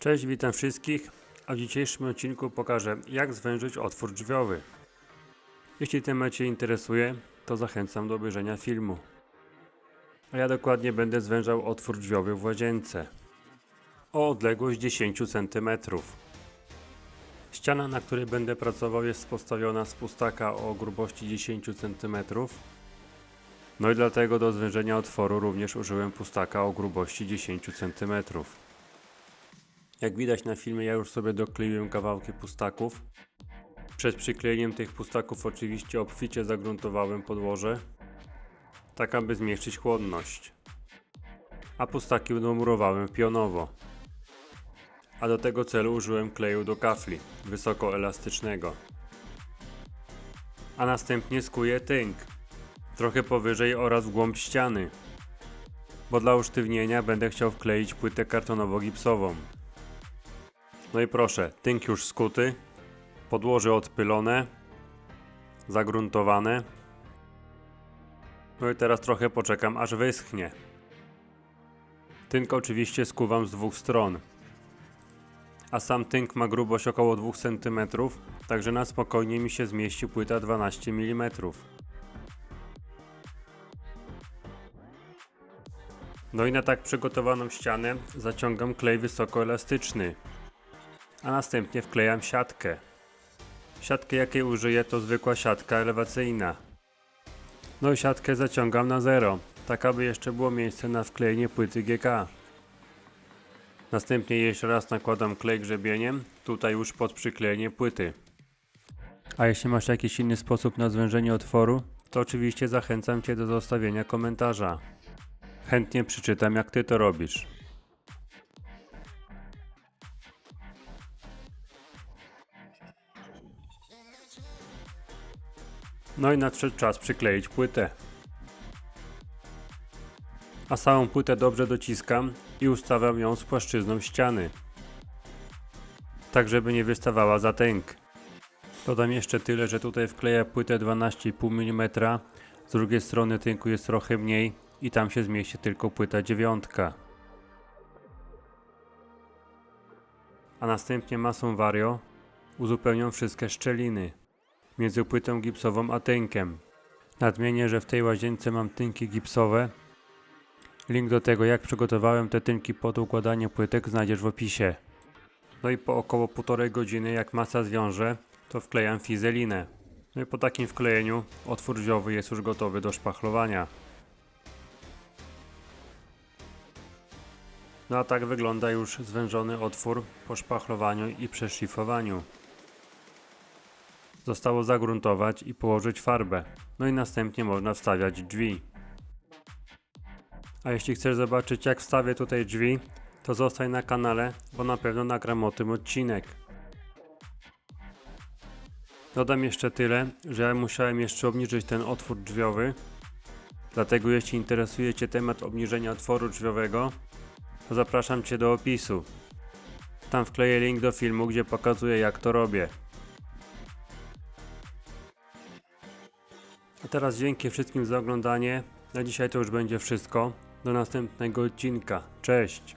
Cześć, witam wszystkich, a w dzisiejszym odcinku pokażę jak zwężyć otwór drzwiowy. Jeśli temat Cię interesuje, to zachęcam do obejrzenia filmu. A ja dokładnie będę zwężał otwór drzwiowy w łazience o odległość 10 cm. Ściana, na której będę pracował jest postawiona z pustaka o grubości 10 cm. No i dlatego do zwężenia otworu również użyłem pustaka o grubości 10 cm. Jak widać na filmie ja już sobie dokleiłem kawałki pustaków. Przed przyklejeniem tych pustaków oczywiście obficie zagruntowałem podłoże, tak aby zmniejszyć chłodność. A pustaki domurowałem pionowo. A do tego celu użyłem kleju do kafli, wysokoelastycznego. A następnie skuję tynk, trochę powyżej oraz w głąb ściany, bo dla usztywnienia będę chciał wkleić płytę kartonowo-gipsową. No i proszę, tynk już skuty, podłoże odpylone, zagruntowane. No i teraz trochę poczekam aż wyschnie. Tynk oczywiście skuwam z dwóch stron. A sam tynk ma grubość około 2 cm, także na spokojnie mi się zmieści płyta 12 mm. No i na tak przygotowaną ścianę zaciągam klej wysokoelastyczny a następnie wklejam siatkę. Siatkę jakiej użyję to zwykła siatka elewacyjna. No i siatkę zaciągam na zero, tak aby jeszcze było miejsce na wklejenie płyty GK. Następnie jeszcze raz nakładam klej grzebieniem, tutaj już pod przyklejenie płyty. A jeśli masz jakiś inny sposób na zwężenie otworu, to oczywiście zachęcam Cię do zostawienia komentarza. Chętnie przeczytam jak Ty to robisz. No i nadszedł czas przykleić płytę. A całą płytę dobrze dociskam i ustawiam ją z płaszczyzną ściany. Tak żeby nie wystawała za tęk. Dodam jeszcze tyle, że tutaj wkleję płytę 12,5 mm. Z drugiej strony tynku jest trochę mniej i tam się zmieści tylko płyta dziewiątka. A następnie masą Vario uzupełniam wszystkie szczeliny między płytą gipsową a tynkiem. Nadmienię, że w tej łazience mam tynki gipsowe. Link do tego, jak przygotowałem te tynki pod układanie płytek, znajdziesz w opisie. No i po około półtorej godziny, jak masa zwiąże, to wklejam fizelinę. No i po takim wklejeniu otwór drzwiowy jest już gotowy do szpachlowania. No a tak wygląda już zwężony otwór po szpachlowaniu i przeszlifowaniu. Zostało zagruntować i położyć farbę. No i następnie można wstawiać drzwi. A jeśli chcesz zobaczyć jak wstawię tutaj drzwi, to zostań na kanale, bo na pewno nagram o tym odcinek. Dodam jeszcze tyle, że ja musiałem jeszcze obniżyć ten otwór drzwiowy. Dlatego jeśli interesuje Cię temat obniżenia otworu drzwiowego, to zapraszam Cię do opisu. Tam wkleję link do filmu, gdzie pokazuję jak to robię. A teraz dzięki wszystkim za oglądanie. Na dzisiaj to już będzie wszystko. Do następnego odcinka. Cześć!